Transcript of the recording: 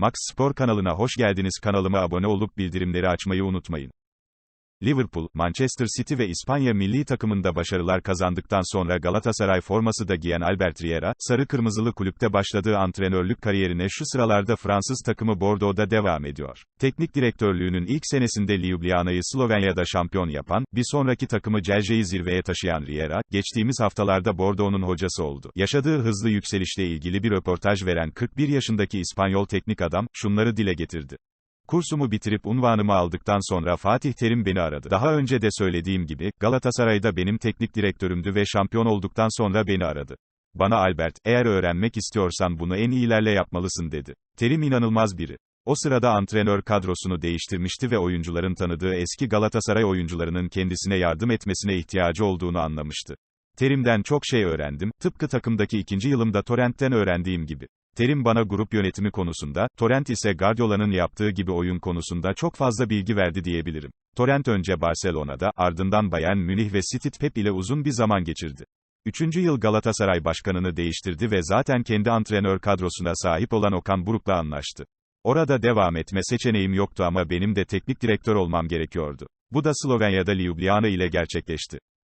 Max Spor kanalına hoş geldiniz. Kanalıma abone olup bildirimleri açmayı unutmayın. Liverpool, Manchester City ve İspanya milli takımında başarılar kazandıktan sonra Galatasaray forması da giyen Albert Riera, sarı kırmızılı kulüpte başladığı antrenörlük kariyerine şu sıralarda Fransız takımı Bordeaux'da devam ediyor. Teknik direktörlüğünün ilk senesinde Ljubljana'yı Slovenya'da şampiyon yapan, bir sonraki takımı Celje'yi zirveye taşıyan Riera, geçtiğimiz haftalarda Bordeaux'un hocası oldu. Yaşadığı hızlı yükselişle ilgili bir röportaj veren 41 yaşındaki İspanyol teknik adam, şunları dile getirdi. Kursumu bitirip unvanımı aldıktan sonra Fatih Terim beni aradı. Daha önce de söylediğim gibi, Galatasaray'da benim teknik direktörümdü ve şampiyon olduktan sonra beni aradı. Bana Albert, eğer öğrenmek istiyorsan bunu en iyilerle yapmalısın dedi. Terim inanılmaz biri. O sırada antrenör kadrosunu değiştirmişti ve oyuncuların tanıdığı eski Galatasaray oyuncularının kendisine yardım etmesine ihtiyacı olduğunu anlamıştı. Terim'den çok şey öğrendim, tıpkı takımdaki ikinci yılımda Torrent'ten öğrendiğim gibi. Terim bana grup yönetimi konusunda, Torrent ise Guardiola'nın yaptığı gibi oyun konusunda çok fazla bilgi verdi diyebilirim. Torrent önce Barcelona'da, ardından Bayern Münih ve City Pep ile uzun bir zaman geçirdi. Üçüncü yıl Galatasaray başkanını değiştirdi ve zaten kendi antrenör kadrosuna sahip olan Okan Buruk'la anlaştı. Orada devam etme seçeneğim yoktu ama benim de teknik direktör olmam gerekiyordu. Bu da Slovenya'da Ljubljana ile gerçekleşti.